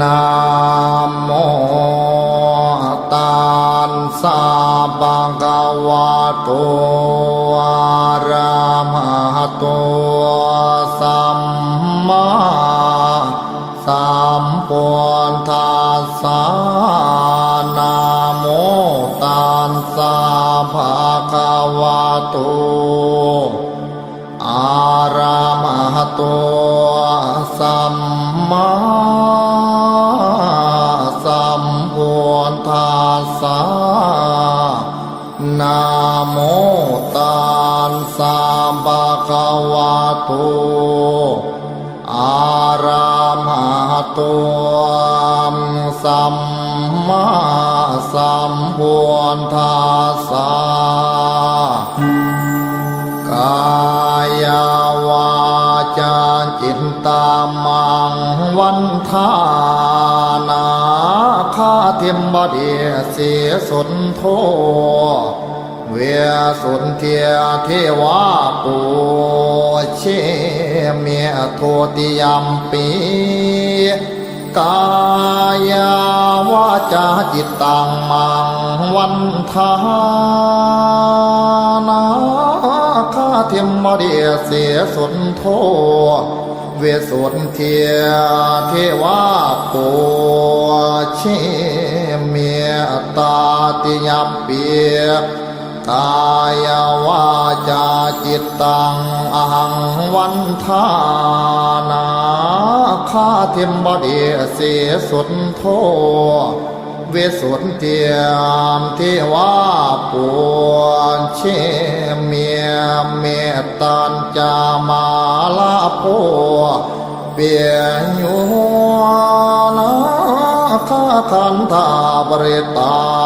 นะโมตัสสะภะคะวะโตอะระหะโตสัมมาสัมพุทธัสสะนะโมตัสสะภะคะวะโตอาระมหะโตสัมมา มพุทธัสสะนะโมตัสสะภะคะวะโตอาระมหะโตสัมมาสัมพุทธัสสะกายวาจาจินตามังวันทา ทมบดีเสียสนโท เวียสุนเทียเทวาปูเชเมียโทติยมปีกายาวาจาจิตตังมังวันทานาคาเทียมมาเดียเสียสนโท เวสุนเทียเทวาปูเช ติยัมเปียกายวาจาจิตตังอหังวันทานาคาเทมบดีเสียสุนโทเวสุนเทียมเทวาปูนเชเมียเมตตันจามาลาโพเปียญูนาคาคันธาบริตา